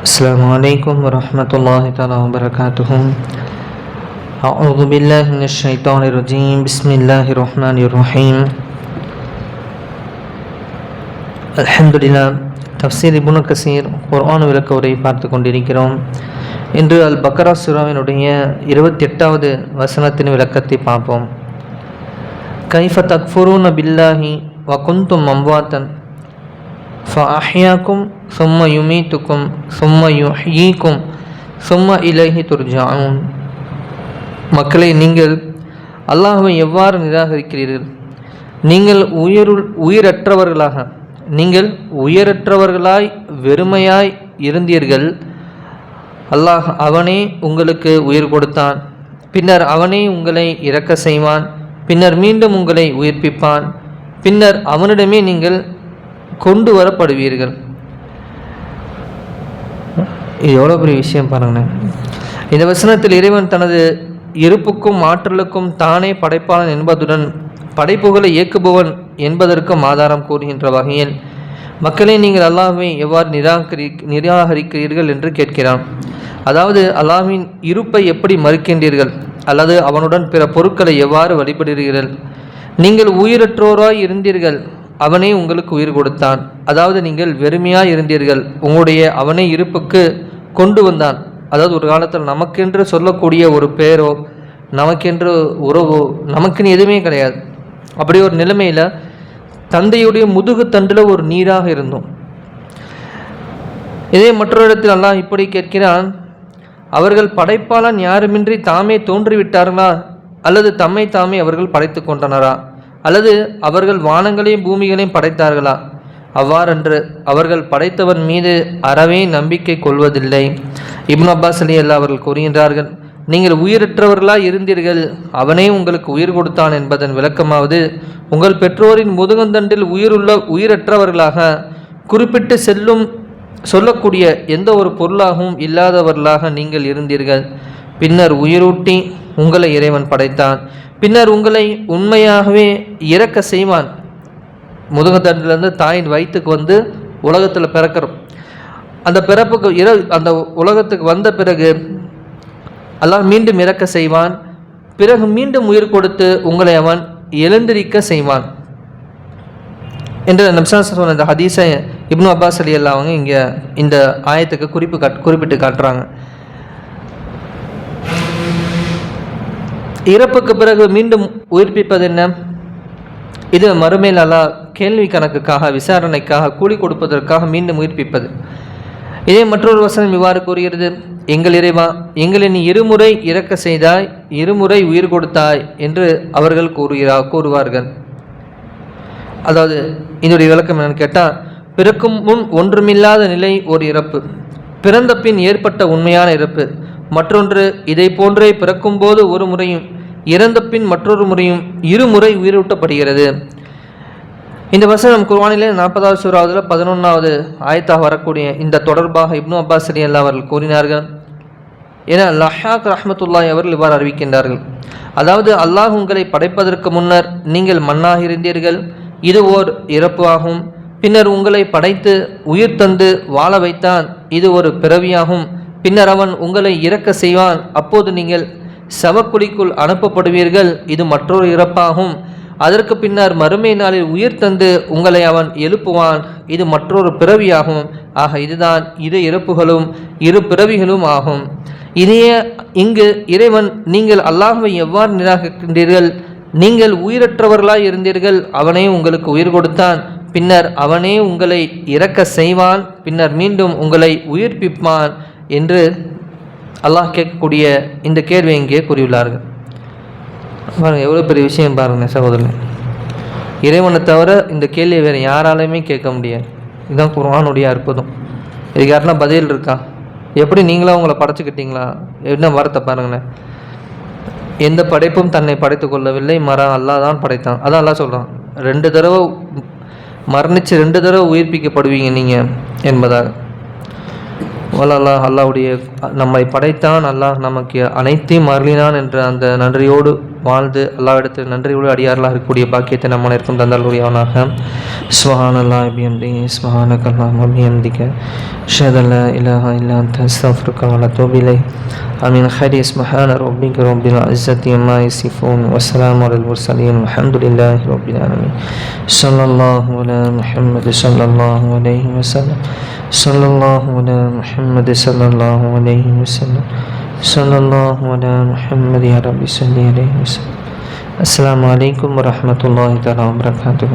السلام عليكم ورحمة الله تعالى وبركاته أعوذ بالله من الشيطان الرجيم بسم الله الرحمن الرحيم الحمد لله தப்சீர் இபுனு கசீர் குர்ஆன் விளக்க உரை பார்த்து கொண்டிருக்கிறோம் இன்று அல் பக்ரா சுராவினுடைய இருபத்தி எட்டாவது வசனத்தின் விளக்கத்தை பார்ப்போம் கைஃப தக்ஃபுரூன பில்லாஹி வ குந்தும் அம்வாத்தன் ஃபஅஹ்யாக்கும் சும்ம யுமீத்துக்கும் சும்ம யுஹீக்கும் சும்ம இலகி துர்ஜாவும் மக்களை நீங்கள் அல்லாஹுவை எவ்வாறு நிராகரிக்கிறீர்கள்? நீங்கள் உயிருள் உயிரற்றவர்களாக நீங்கள் உயரற்றவர்களாய் வெறுமையாய் இருந்தீர்கள். அல்லாஹ் அவனே உங்களுக்கு உயிர் கொடுத்தான். பின்னர் அவனே உங்களை இறக்க செய்வான். பின்னர் மீண்டும் உங்களை உயிர்ப்பிப்பான். பின்னர் அவனிடமே நீங்கள் கொண்டு வரப்படுவீர்கள் இது எவ்வளோ பெரிய விஷயம் பாருங்கண்ணே இந்த வசனத்தில் இறைவன் தனது இருப்புக்கும் ஆற்றலுக்கும் தானே படைப்பாளன் என்பதுடன் படைப்புகளை இயக்குபவன் என்பதற்கும் ஆதாரம் கூறுகின்ற வகையில் மக்களை நீங்கள் அல்லாஹ்வை எவ்வாறு நிராகரி நிராகரிக்கிறீர்கள் என்று கேட்கிறான். அதாவது அல்லாஹின் இருப்பை எப்படி மறுக்கின்றீர்கள்? அல்லது அவனுடன் பிற பொருட்களை எவ்வாறு வழிபடுகிறீர்கள்? நீங்கள் உயிரற்றோராய் இருந்தீர்கள். அவனே உங்களுக்கு உயிர் கொடுத்தான். அதாவது நீங்கள் வெறுமையாக இருந்தீர்கள். உங்களுடைய அவனே இருப்புக்கு கொண்டு வந்தான். அதாவது ஒரு காலத்தில் நமக்கென்று சொல்லக்கூடிய ஒரு பேரோ நமக்கென்று உறவோ நமக்குன்னு எதுவுமே கிடையாது. அப்படி ஒரு நிலைமையில் தந்தையுடைய முதுகு தண்டில் ஒரு நீராக இருந்தோம். இதே மற்றொரு இடத்தில் அல்லாஹ் இப்படி கேட்கிறான் அவர்கள் படைப்பாளன் யாருமின்றி தாமே தோன்றிவிட்டார்களா? அல்லது தம்மை தாமே அவர்கள் படைத்து கொண்டனரா? அல்லது அவர்கள் வானங்களையும் பூமிகளையும் படைத்தார்களா? அவ்வாறன்று அவர்கள் படைத்தவன் மீது அறவே நம்பிக்கை கொள்வதில்லை. இப்னு அப்பாஸ் அலி அல்லா அவர்கள் கூறுகின்றார்கள் நீங்கள் உயிரற்றவர்களாக இருந்தீர்கள் அவனே உங்களுக்கு உயிர் கொடுத்தான் என்பதன் விளக்கமாவது உங்கள் பெற்றோரின் முதுகந்தண்டில் உயிருள்ள உயிரற்றவர்களாக குறிப்பிட்டு செல்லும் சொல்லக்கூடிய எந்த ஒரு பொருளாகவும் இல்லாதவர்களாக நீங்கள் இருந்தீர்கள். பின்னர் உயிரூட்டி உங்களை இறைவன் படைத்தான். பின்னர் உங்களை உண்மையாகவே இறக்க செய்வான். முதுகுத்தண்டிலேருந்து தாயின் வயிற்றுக்கு வந்து உலகத்தில் பிறக்கிறோம். அந்த பிறப்புக்கு இற அந்த உலகத்துக்கு வந்த பிறகு அல்லாஹ் மீண்டும் இறக்க செய்வான். பிறகு மீண்டும் உயிர் கொடுத்து உங்களை அவன் எழுந்திரிக்க செய்வான். என்று நம்சான் சொன்ன இந்த ஹதீஸை இப்னு அப்பாஸ் அலி அல்லாவங்க இங்கே இந்த ஆயத்துக்கு குறிப்பு காட் குறிப்பிட்டு காட்டுறாங்க. இறப்புக்கு பிறகு மீண்டும் உயிர்ப்பிப்பது என்ன? இது மறுமையில் அல்லா கேள்வி கணக்குக்காக விசாரணைக்காக கூலி கொடுப்பதற்காக மீண்டும் உயிர்ப்பிப்பது. இதே மற்றொரு வசனம் இவ்வாறு கூறுகிறது. எங்கள் இறைவா எங்களை நீ இருமுறை இறக்க செய்தாய் இருமுறை உயிர் கொடுத்தாய் என்று அவர்கள் கூறுகிறார் கூறுவார்கள். அதாவது இதனுடைய விளக்கம் என்னன்னு கேட்டால் பிறக்கும் முன் ஒன்றுமில்லாத நிலை ஒரு இறப்பு. பிறந்த பின் ஏற்பட்ட உண்மையான இறப்பு. மற்றொன்று இதை போன்றே பிறக்கும்போது ஒரு முறையும் இறந்த பின் மற்றொரு முறையும் இருமுறை உயிரூட்டப்படுகிறது. இந்த வசனம் குர்வானிலே நாற்பதாவது சூறாவதில் பதினொன்றாவது ஆயத்தாக வரக்கூடிய இந்த தொடர்பாக இப்னு அப்பாஸ் அலி அல்லா அவர்கள் கூறினார்கள். என லஹாக் ரஹமத்துல்லாய் அவர்கள் இவ்வாறு அறிவிக்கின்றார்கள். அதாவது அல்லாஹ் உங்களை படைப்பதற்கு முன்னர் நீங்கள் மண்ணாக இருந்தீர்கள். இது ஓர் இறப்பு ஆகும். பின்னர் உங்களை படைத்து உயிர் தந்து வாழ வைத்தான். இது ஒரு பிறவியாகும். பின்னர் அவன் உங்களை இறக்க செய்வான். அப்போது நீங்கள் சவக்குழிக்குள் அனுப்பப்படுவீர்கள். இது மற்றொரு இறப்பாகும். அதற்கு பின்னர் மறுமை நாளில் உயிர் தந்து உங்களை அவன் எழுப்புவான். இது மற்றொரு பிறவியாகும். ஆக இதுதான் இரு இறப்புகளும் இரு பிறவிகளும் ஆகும். இதையே இங்கு இறைவன் நீங்கள் அல்லாஹுவை எவ்வாறு நிராகரிக்கின்றீர்கள்? நீங்கள் உயிரற்றவர்களாய் இருந்தீர்கள். அவனே உங்களுக்கு உயிர் கொடுத்தான். பின்னர் அவனே உங்களை இறக்க செய்வான். பின்னர் மீண்டும் உங்களை உயிர்ப்பிப்பான். என்று அல்லாஹ் கேட்கக்கூடிய இந்த கேள்வி இங்கே கூறியுள்ளார்கள். பாருங்கள் எவ்வளோ பெரிய விஷயம் பாருங்கள் சகோதரன் இறைவனை தவிர இந்த கேள்வியை வேறு யாராலையுமே கேட்க முடியாது. இதுதான் குர்ஆனுடைய அற்புதம். இதுக்கு யாருன்னா பதில் இருக்கா? எப்படி நீங்களும் உங்களை படைச்சிக்கிட்டீங்களா? என்ன வார்த்தை பாருங்களேன். எந்த படைப்பும் தன்னை படைத்து கொள்ளவில்லை மரம் அல்லா தான் படைத்தான். அதான் அல்லா சொல்கிறான் ரெண்டு தடவை மரணித்து ரெண்டு தடவை உயிர்ப்பிக்கப்படுவீங்க நீங்கள் என்பதாக. வல்லல்லா அல்லாவுடைய நம்மை படைத்தான். அல்லாஹ் நமக்கு அனைத்தையும் அருளினான் என்ற அந்த நன்றியோடு வாழ்ந்து அல்லாவிடத்தில் நன்றி உள்ள அடியார்களாக இருக்கக்கூடிய பாக்கியத்தை நம்ம அனைவருக்கும் தந்தாலுடையவனாக ஸ்மஹானல்லா அபிஎம்டி ஸ்மஹானகல்லாம் அபிஎம்திக்க ஷதல்ல இலஹா இல்லா தஸ்தஃபுர்கால தோபிலை அமீன். ஹரி ஸ்மஹான ரொபிக ரொபின் இஸ்ஸத்தி அம்மா இசிஃபோன் வசலாம் அல் முர்சலீன். அஹமதுல்லாஹி ரொபின் அலமின் சொல்லல்லாஹு அல முஹம்மது சொல்லல்லாஹு அலைஹி வசல்லம் சொல்லல்லாஹு அல முஹம்மது சொல்லல்லாஹு அலைஹி வசல்லம் صلى الله عليه وسلم صلى الله على محمد صلى الله عليه وسلم صلى الله على محمد يا رب صل عليه وسلم السلام عليكم ورحمة الله تعالى وبركاته